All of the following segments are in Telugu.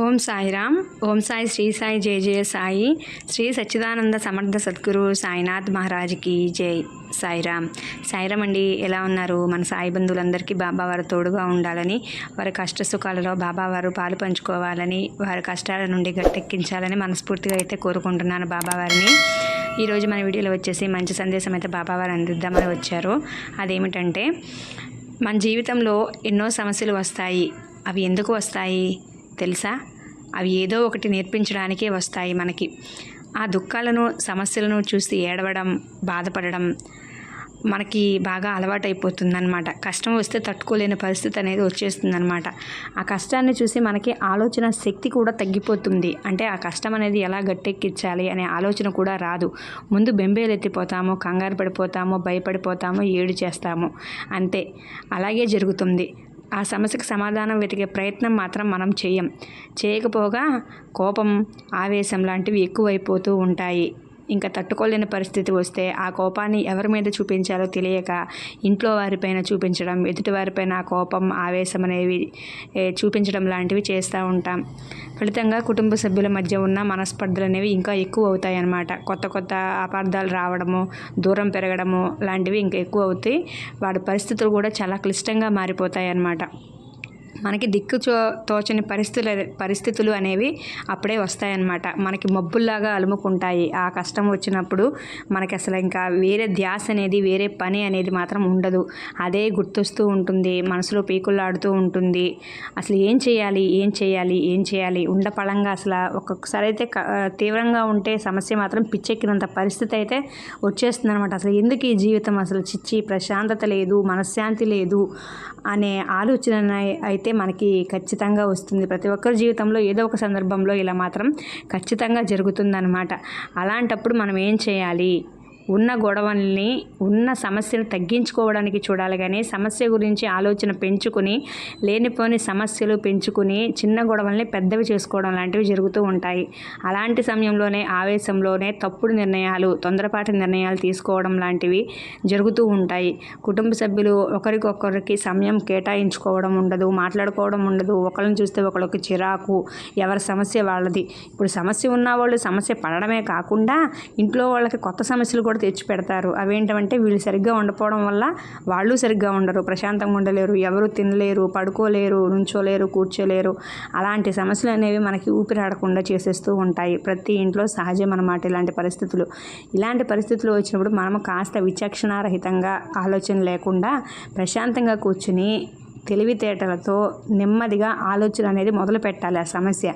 ఓం సాయిరామ్. ఓం సాయి శ్రీ సాయి జయ జయ సాయి. శ్రీ సచ్చిదానంద సమర్థ సద్గురు సాయినాథ్ మహారాజ్కి జై సాయిరామ్. సాయిరామ్ అండి ఎలా ఉన్నారు? మన సాయి బంధువులందరికీ బాబావారు తోడుగా ఉండాలని వారి కష్ట సుఖాలలో బాబావారు పాలు పంచుకోవాలని వారి కష్టాల నుండి గట్టెక్కించాలని మనస్ఫూర్తిగా అయితే కోరుకుంటున్నాను బాబావారిని ఈరోజు మన వీడియోలో వచ్చేసి మంచి సందేశం అయితే బాబావారు అందిద్దామని వచ్చారు. అదేమిటంటే మన జీవితంలో ఎన్నో సమస్యలు వస్తాయి. అవి ఎందుకు వస్తాయి? తెలుసా? అవి ఏదో ఒకటి నేర్పించడానికే వస్తాయి మనకి. ఆ దుఃఖాలను సమస్యలను చూసి ఏడవడం బాధపడడం మనకి బాగా అలవాటైపోతుందన్నమాట. కష్టం వస్తే తట్టుకోలేని పరిస్థితి అనేది వచ్చేస్తుందన్నమాట. ఆ కష్టాన్ని చూసి మనకి ఆలోచన శక్తి కూడా తగ్గిపోతుంది. అంటే ఆ కష్టం అనేది ఎలా గట్టెక్కించాలి అనే ఆలోచన కూడా రాదు. ముందు బెంబేలు ఎత్తిపోతాము కంగారు పడిపోతాము భయపడిపోతాము ఏడు చేస్తాము అంతే. అలాగే జరుగుతుంది. ఆ సమస్యకు సమాధానం వెతికే ప్రయత్నం మాత్రం మనం చేయం. చేయకపోగా కోపం ఆవేశం లాంటివి ఎక్కువైపోతూ ఉంటాయి. ఇంకా తట్టుకోలేని పరిస్థితి వస్తే ఆ కోపాన్ని ఎవరి మీద చూపించాలో తెలియక ఇంట్లో వారిపైన చూపించడం ఎదుటి వారిపైన ఆ కోపం ఆవేశం అనేవి చూపించడం లాంటివి చేస్తూ ఉంటాం. ఫలితంగా కుటుంబ సభ్యుల మధ్య ఉన్న మనస్పర్ధలు అనేవి ఇంకా ఎక్కువ అవుతాయి అన్నమాట కొత్త కొత్త అపార్థాలు రావడము దూరం పెరగడము లాంటివి ఇంకా ఎక్కువ అవుతాయి. వాడి పరిస్థితులు కూడా చాలా క్లిష్టంగా మారిపోతాయి అన్నమాట మనకి దిక్కు చో తోచని పరిస్థితులు పరిస్థితులు అనేవి అప్పుడే వస్తాయన్నమాట. మనకి మబ్బుల్లాగా అలుముకుంటాయి. ఆ కష్టం వచ్చినప్పుడు మనకి అసలు ఇంకా వేరే ధ్యాస అనేది వేరే పని అనేది మాత్రం ఉండదు. అదే గుర్తొస్తూ ఉంటుంది. మనసులో పీకుల్లాడుతూ ఉంటుంది. అసలు ఏం చేయాలి? ఏం చేయాలి? ఏం చేయాలి? ఉండపళంగా అసలు ఒక్కొక్కసారి అయితే తీవ్రంగా ఉంటే సమస్య మాత్రం పిచ్చెక్కినంత పరిస్థితి అయితే వచ్చేస్తుంది అనమాట అసలు ఎందుకు ఈ జీవితం అసలు చిచ్చి ప్రశాంతత లేదు మనశ్శాంతి లేదు అనే ఆలోచన అయితే అయితే మనకి ఖచ్చితంగా వస్తుంది. ప్రతి ఒక్కరి జీవితంలో ఏదో ఒక సందర్భంలో ఇలా మాత్రం ఖచ్చితంగా జరుగుతుందన్నమాట. అలాంటప్పుడు మనం ఏం చేయాలి? ఉన్న గొడవల్ని ఉన్న సమస్యను తగ్గించుకోవడానికి చూడాలి కానీ సమస్య గురించి ఆలోచన పెంచుకుని లేనిపోని సమస్యలు పెంచుకుని చిన్న గొడవల్ని పెద్దవి చేసుకోవడం లాంటివి జరుగుతూ ఉంటాయి. అలాంటి సమయంలోనే ఆవేశంలోనే తప్పుడు నిర్ణయాలు తొందరపాటి నిర్ణయాలు తీసుకోవడం లాంటివి జరుగుతూ ఉంటాయి. కుటుంబ సభ్యులు ఒకరికొకరికి సమయం కేటాయించుకోవడం ఉండదు మాట్లాడుకోవడం ఉండదు. ఒకరిని చూస్తే ఒకరికి చిరాకు ఎవరి సమస్య వాళ్ళది. ఇప్పుడు సమస్య ఉన్న వాళ్ళు సమస్య పడడమే కాకుండా ఇంట్లో వాళ్ళకి కొత్త సమస్యలు కూడా తెచ్చి పెడతారు. అవేంటంటే వీళ్ళు సరిగ్గా ఉండకపోవడం వల్ల వాళ్ళు సరిగ్గా ఉండరు ప్రశాంతంగా ఉండలేరు. ఎవరు తినలేరు పడుకోలేరు నుంచోలేరు కూర్చోలేరు. అలాంటి సమస్యలు అనేవి మనకి ఊపిరాడకుండా చేసేస్తూ ఉంటాయి. ప్రతి ఇంట్లో సహజం అన్నమాట ఇలాంటి పరిస్థితులు. ఇలాంటి పరిస్థితులు వచ్చినప్పుడు మనం కాస్త విచక్షణారహితంగా ఆలోచన లేకుండా ప్రశాంతంగా కూర్చుని తెలివితేటలతో నెమ్మదిగా ఆలోచన అనేది మొదలు పెట్టాలి ఆ సమస్య.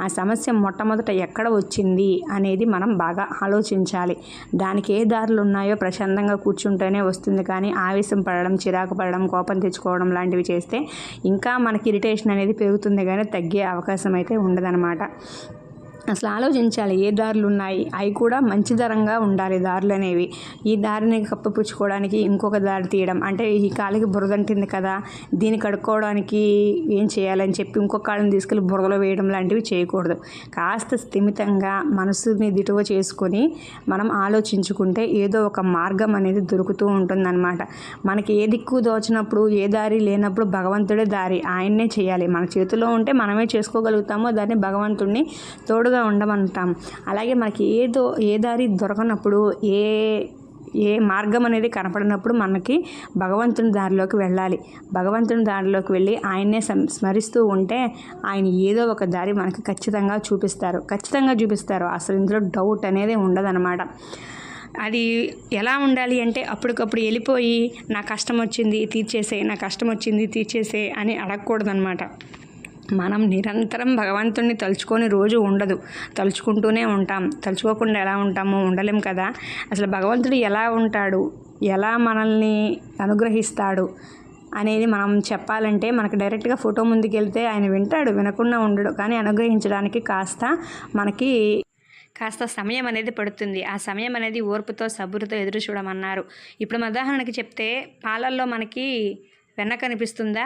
ఆ సమస్య మొట్టమొదట ఎక్కడ వచ్చింది అనేది మనం బాగా ఆలోచించాలి. దానికి ఏ దారులు ఉన్నాయో ప్రశాంతంగా కూర్చుంటేనే వస్తుంది కానీ ఆవేశం పడడం చిరాకు పడడం కోపం తెచ్చుకోవడం లాంటివి చేస్తే ఇంకా మనకి ఇరిటేషన్ అనేది పెరుగుతుంది కానీ తగ్గే అవకాశం అయితే ఉండదన్నమాట. అసలు ఆలోచించాలి ఏ దారులు ఉన్నాయి? అవి కూడా మంచి దరంగా ఉండాలి దారులు అనేవి. ఈ దారిని కప్పిపుచ్చుకోవడానికి ఇంకొక దారి తీయడం. అంటే ఈ కాలికి బురదంటింది కదా దీన్ని కడుక్కోవడానికి ఏం చేయాలని చెప్పి ఇంకొక కాళ్ళని తీసుకెళ్ళి బురదలో వేయడం లాంటివి చేయకూడదు. కాస్త స్థిమితంగా మనసుని దిటువ చేసుకొని మనం ఆలోచించుకుంటే ఏదో ఒక మార్గం అనేది దొరుకుతూ ఉంటుందన్నమాట. మనకి ఏ దిక్కు దోచినప్పుడు ఏ దారి లేనప్పుడు భగవంతుడే దారి. ఆయన్నే చేయాలి. మన చేతిలో ఉంటే మనమే చేసుకోగలుగుతామో. దాన్ని భగవంతుడిని తోడుగా ఉండమంటాం. అలాగే మనకి ఏదో ఏ దారి దొరకనప్పుడు ఏ ఏ మార్గం అనేది కనపడినప్పుడు మనకి భగవంతుని దారిలోకి వెళ్ళాలి. భగవంతుని దారిలోకి వెళ్ళి ఆయన్నే స్మరిస్తూ ఉంటే ఆయన ఏదో ఒక దారి మనకి ఖచ్చితంగా చూపిస్తారు. ఖచ్చితంగా చూపిస్తారు. అసలు ఇందులో డౌట్ అనేది ఉండదన్నమాట. అది ఎలా ఉండాలి అంటే అప్పటికప్పుడు వెళ్ళిపోయి నా కష్టం వచ్చింది తీర్చేసే నా కష్టం వచ్చింది తీర్చేసే అని అడగకూడదనమాట మనం నిరంతరం భగవంతుణ్ణి తలుచుకొని రోజు ఉండదు. తలుచుకుంటూనే ఉంటాం. తలుచుకోకుండా ఎలా ఉంటామో ఉండలేం కదా? అసలు భగవంతుడు ఎలా ఉంటాడు? ఎలా మనల్ని అనుగ్రహిస్తాడు? అనేది మనం చెప్పాలంటే మనకు డైరెక్ట్గా ఫోటో ముందుకెళ్తే ఆయన వింటాడు వినకుండా ఉండడు. కానీ అనుగ్రహించడానికి కాస్త మనకి కాస్త సమయం అనేది పడుతుంది. ఆ సమయం అనేది ఓర్పుతో సబురుతో ఎదురు చూడమన్నారు. ఇప్పుడు ఉదాహరణకి చెప్తే పాలల్లో మనకి వెన్న కనిపిస్తుందా?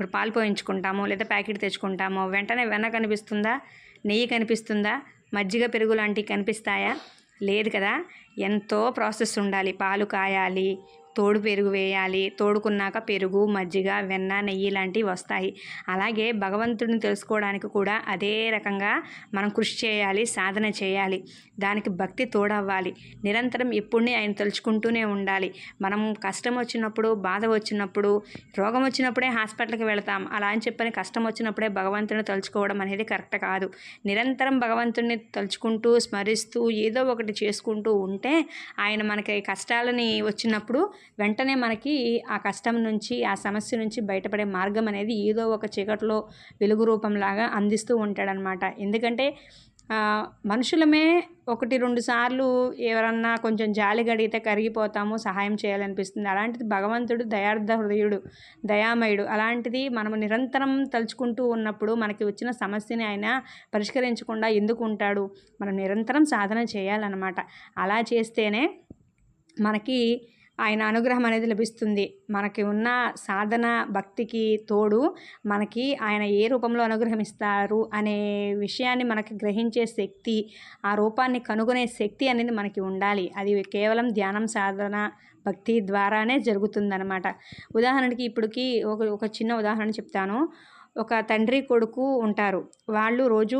ఇప్పుడు పాలు పోయించుకుంటాము లేదా ప్యాకెట్ తెచ్చుకుంటాము వెంటనే వెన్న కనిపిస్తుందా? నెయ్యి కనిపిస్తుందా? మజ్జిగ పెరుగు లాంటివి కనిపిస్తాయా? లేదు కదా? ఎంతో ప్రాసెస్ ఉండాలి. పాలు కాయాలి. తోడు పెరుగు వేయాలి. తోడుకున్నాక పెరుగు మజ్జిగ వెన్న నెయ్యి లాంటివి వస్తాయి. అలాగే భగవంతుడిని తెలుసుకోవడానికి కూడా అదే రకంగా మనం కృషి చేయాలి సాధన చేయాలి. దానికి భక్తి తోడవ్వాలి. నిరంతరం ఎప్పుడూ ఆయన తలుచుకుంటూనే ఉండాలి. మనం కష్టం వచ్చినప్పుడు బాధ వచ్చినప్పుడు రోగం వచ్చినప్పుడే హాస్పిటల్కి వెళతాం. అలా అని చెప్పని కష్టం వచ్చినప్పుడే భగవంతుని తలుచుకోవడం అనేది కరెక్ట్ కాదు. నిరంతరం భగవంతుడిని తలుచుకుంటూ స్మరిస్తూ ఏదో ఒకటి చేసుకుంటూ ఉంటే ఆయన మనకి కష్టాలని వచ్చినప్పుడు వెంటనే మనకి ఆ కష్టం నుంచి ఆ సమస్య నుంచి బయటపడే మార్గం అనేది ఏదో ఒక చీకట్లో వెలుగు రూపంలాగా అందిస్తూ ఉంటాడనమాట. ఎందుకంటే మనుషులమే ఒకటి రెండు సార్లు ఎవరన్నా కొంచెం జాలి గడిగితే కరిగిపోతాము సహాయం చేయాలనిపిస్తుంది. అలాంటిది భగవంతుడు దయార్థ హృదయుడు దయామయుడు అలాంటిది మనము నిరంతరం తలుచుకుంటూ ఉన్నప్పుడు మనకి వచ్చిన సమస్యని ఆయన పరిష్కరించకుండా ఎందుకు ఉంటాడు? మనం నిరంతరం సాధన చేయాలన్నమాట. అలా చేస్తేనే మనకి ఆయన అనుగ్రహం అనేది లభిస్తుంది. మనకి ఉన్న సాధన భక్తికి తోడు మనకి ఆయన ఏ రూపంలో అనుగ్రహమిస్తారు అనే విషయాన్ని మనకి గ్రహించే శక్తి ఆ రూపాన్ని కనుగొనే శక్తి అనేది మనకి ఉండాలి. అది కేవలం ధ్యానం సాధన భక్తి ద్వారానే జరుగుతుందన్నమాట. ఉదాహరణకి ఇప్పటికి ఒక ఒక చిన్న ఉదాహరణ చెప్తాను. ఒక తండ్రి కొడుకు ఉంటారు. వాళ్ళు రోజు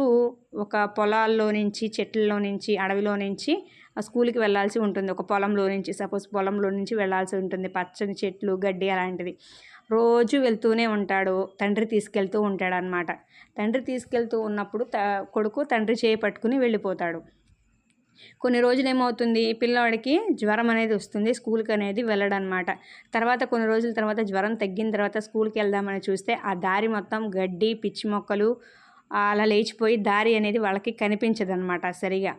ఒక పొలాల్లో నుంచి చెట్లలో నుంచి అడవిలో నుంచి స్కూల్కి వెళ్ళాల్సి ఉంటుంది. ఒక పొలంలో నుంచి సపోజ్ పొలంలో నుంచి వెళ్ళాల్సి ఉంటుంది. పచ్చని చెట్లు గడ్డి అలాంటిది రోజు వెళ్తూనే ఉంటాడు. తండ్రి తీసుకెళ్తూ ఉంటాడు అనమాట తండ్రి తీసుకెళ్తూ ఉన్నప్పుడు త కొడుకు తండ్రి చేయి పట్టుకుని వెళ్ళిపోతాడు. కొన్ని రోజులు ఏమవుతుంది పిల్లవాడికి జ్వరం అనేది వస్తుంది. స్కూల్కి అనేది వెళ్ళడనమాట తర్వాత కొన్ని రోజుల తర్వాత జ్వరం తగ్గిన తర్వాత స్కూల్కి వెళ్దామని చూస్తే ఆ దారి మొత్తం గడ్డి పిచ్చి మొక్కలు అలా లేచిపోయి దారి అనేది వాళ్ళకి కనిపించదు అనమాట సరిగా.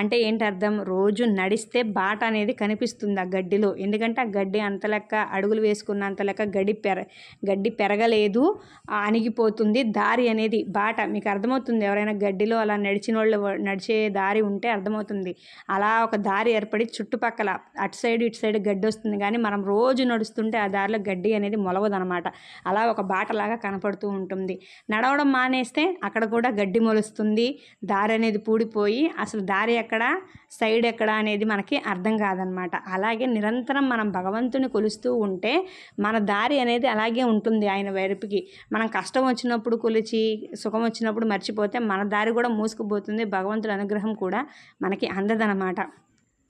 అంటే ఏంటి అర్థం రోజు నడిస్తే బాట అనేది కనిపిస్తుంది ఆ గడ్డిలో. ఎందుకంటే ఆ గడ్డి అంత లెక్క అడుగులు వేసుకున్నంత లెక్క గడ్డి పెర గడ్డి పెరగలేదు అణిగిపోతుంది దారి అనేది బాట. మీకు అర్థమవుతుంది ఎవరైనా గడ్డిలో అలా నడిచిన వాళ్ళు నడిచే దారి ఉంటే అర్థమవుతుంది. అలా ఒక దారి ఏర్పడి చుట్టుపక్కల అటు సైడ్ ఇటు సైడ్ గడ్డి వస్తుంది కానీ మనం రోజు నడుస్తుంటే ఆ దారిలో గడ్డి అనేది మొలవదనమాట అలా ఒక బాటలాగా కనపడుతూ ఉంటుంది. నడవడం మానేస్తే అక్కడ కూడా గడ్డి మొలుస్తుంది. దారి అనేది పూడిపోయి అసలు దారి ఎక్కడ సైడ్ ఎక్కడ అనేది మనకి అర్థం కాదనమాట. అలాగే నిరంతరం మనం భగవంతుని కొలుస్తూ ఉంటే మన దారి అనేది అలాగే ఉంటుంది ఆయన వైపుకి. మనం కష్టం వచ్చినప్పుడు కొలిచి సుఖం వచ్చినప్పుడు మర్చిపోతే మన దారి కూడా మూసుకుపోతుంది. భగవంతుడి అనుగ్రహం కూడా మనకి అందదనమాట.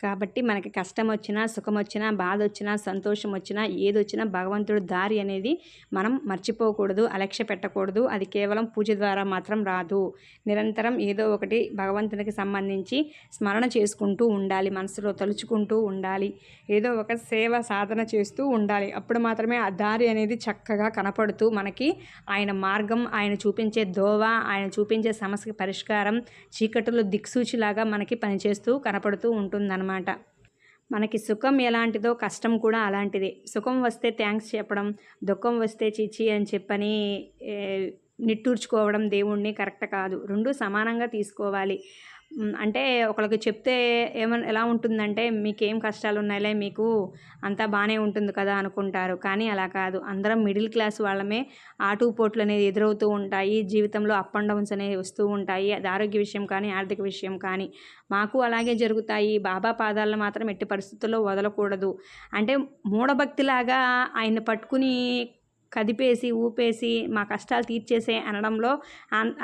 కాబట్టి మనకి కష్టం వచ్చినా సుఖం వచ్చినా బాధ వచ్చినా సంతోషం వచ్చినా ఏది వచ్చినా భగవంతుడు దారి అనేది మనం మర్చిపోకూడదు అలక్ష్య పెట్టకూడదు. అది కేవలం పూజ ద్వారా మాత్రం రాదు. నిరంతరం ఏదో ఒకటి భగవంతునికి సంబంధించి స్మరణ చేసుకుంటూ ఉండాలి మనసులో తలుచుకుంటూ ఉండాలి. ఏదో ఒక సేవ సాధన చేస్తూ ఉండాలి. అప్పుడు మాత్రమే ఆ దారి అనేది చక్కగా కనపడుతూ మనకి ఆయన మార్గం ఆయన చూపించే దోవ ఆయన చూపించే సమస్యకి పరిష్కారం చీకటిలో దిక్సూచిలాగా మనకి పనిచేస్తూ కనపడుతూ ఉంటుందన్నమాట. మనకి సుఖం ఎలాంటిదో కష్టం కూడా అలాంటిదే. సుఖం వస్తే థ్యాంక్స్ చెప్పడం దుఃఖం వస్తే చిచి అని చెప్పని నిట్టూర్చుకోవడం దేవుణ్ణి కరెక్ట్ కాదు. రెండు సమానంగా తీసుకోవాలి. అంటే ఒకరికి చెప్తే ఏమైనా ఎలా ఉంటుందంటే మీకేం కష్టాలు ఉన్నాయిలే మీకు అంతా బాగానే ఉంటుంది కదా అనుకుంటారు. కానీ అలా కాదు. అందరం మిడిల్ క్లాస్ వాళ్ళమే ఆటుపోట్లు అనేది ఎదురవుతూ ఉంటాయి. జీవితంలో అప్ అండ్ డౌన్స్ అనేవి వస్తూ ఉంటాయి. అది ఆరోగ్య విషయం కానీ ఆర్థిక విషయం కానీ. మాకు అలాగే జరుగుతాయి. బాబా పాదాలను మాత్రం ఎట్టి పరిస్థితుల్లో వదలకూడదు. అంటే మూఢభక్తిలాగా ఆయన పట్టుకుని కదిపేసి ఊపేసి మా కష్టాలు తీర్చేసే అనడంలో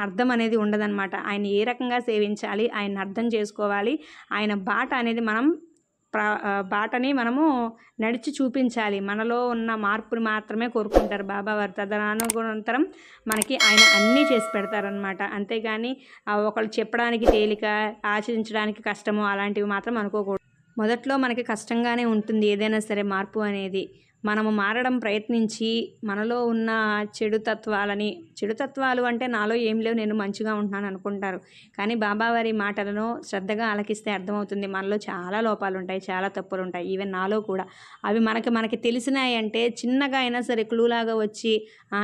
అర్థం అనేది ఉండదన్నమాట. ఆయన ఏ రకంగా సేవించాలి ఆయన అర్థం చేసుకోవాలి ఆయన బాట అనేది మనం ప్ర బాటని మనము నడిచి చూపించాలి. మనలో ఉన్న మార్పుని మాత్రమే కోరుకుంటారు. బాబా వారు తదనుగుణంతరం మనకి ఆయన అన్నీ చేసి పెడతారనమాట అంతేగాని ఒకళ్ళు చెప్పడానికి తేలిక ఆచరించడానికి కష్టము అలాంటివి మాత్రం అనుకోకూడదు. మొదట్లో మనకి కష్టంగానే ఉంటుంది ఏదైనా సరే మార్పు అనేది. మనము మారడం ప్రయత్నించి మనలో ఉన్న చెడు తత్వాలని చెడు తత్వాలు అంటే నాలో ఏం లేవు నేను మంచిగా ఉంటున్నాను అనుకుంటారు. కానీ బాబావారి మాటలను శ్రద్ధగా ఆలకిస్తే అర్థమవుతుంది. మనలో చాలా లోపాలు ఉంటాయి చాలా తప్పులు ఉంటాయి. ఈవెన్ నాలో కూడా. అవి మనకి మనకి తెలిసినాయి అంటే చిన్నగా అయినా సరే క్లూలాగా వచ్చి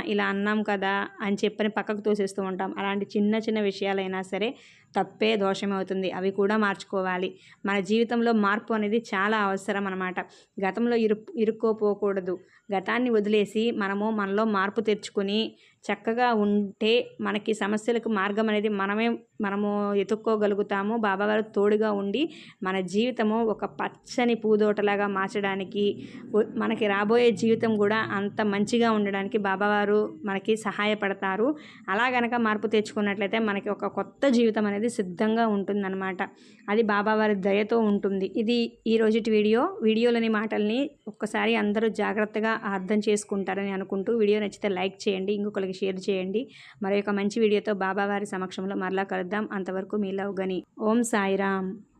ఇలా అన్నాం కదా అని చెప్పని పక్కకు తోసేస్తూ ఉంటాం. అలాంటి చిన్న చిన్న విషయాలైనా సరే తప్పే దోషమవుతుంది. అవి కూడా మార్చుకోవాలి. మన జీవితంలో మార్పు అనేది చాలా అవసరం అనమాట గతంలో ఇరు ఇరుక్కోపోకూడదు. గతాన్ని వదిలేసి మనము మనలో మార్పు తెచ్చుకొని చక్కగా ఉంటే మనకి సమస్యలకు మార్గం అనేది మనమే మనము ఎతుక్కోగలుగుతాము బాబావారు తోడుగా ఉండి మన జీవితము ఒక పచ్చని పూదోటలాగా మార్చడానికి మనకి రాబోయే జీవితం కూడా అంత మంచిగా ఉండడానికి బాబావారు మనకి సహాయపడతారు. అలా గనక మార్పు తెచ్చుకున్నట్లయితే మనకి ఒక కొత్త జీవితం అనేది సిద్ధంగా ఉంటుందన్నమాట. అది బాబావారి దయతో ఉంటుంది. ఇది ఈ రోజుటి వీడియో. వీడియోలోని మాటల్ని ఒక్కసారి అందరూ జాగ్రత్తగా అర్థం చేసుకుంటారని అనుకుంటూ వీడియో నచ్చితే లైక్ చేయండి ఇంకొకరికి షేర్ చేయండి. మరొక మంచి వీడియోతో బాబావారి సమక్షంలో మరలా కలుద్దాం. అంతవరకు మీ లవ్ గని. ఓం సాయిరామ్.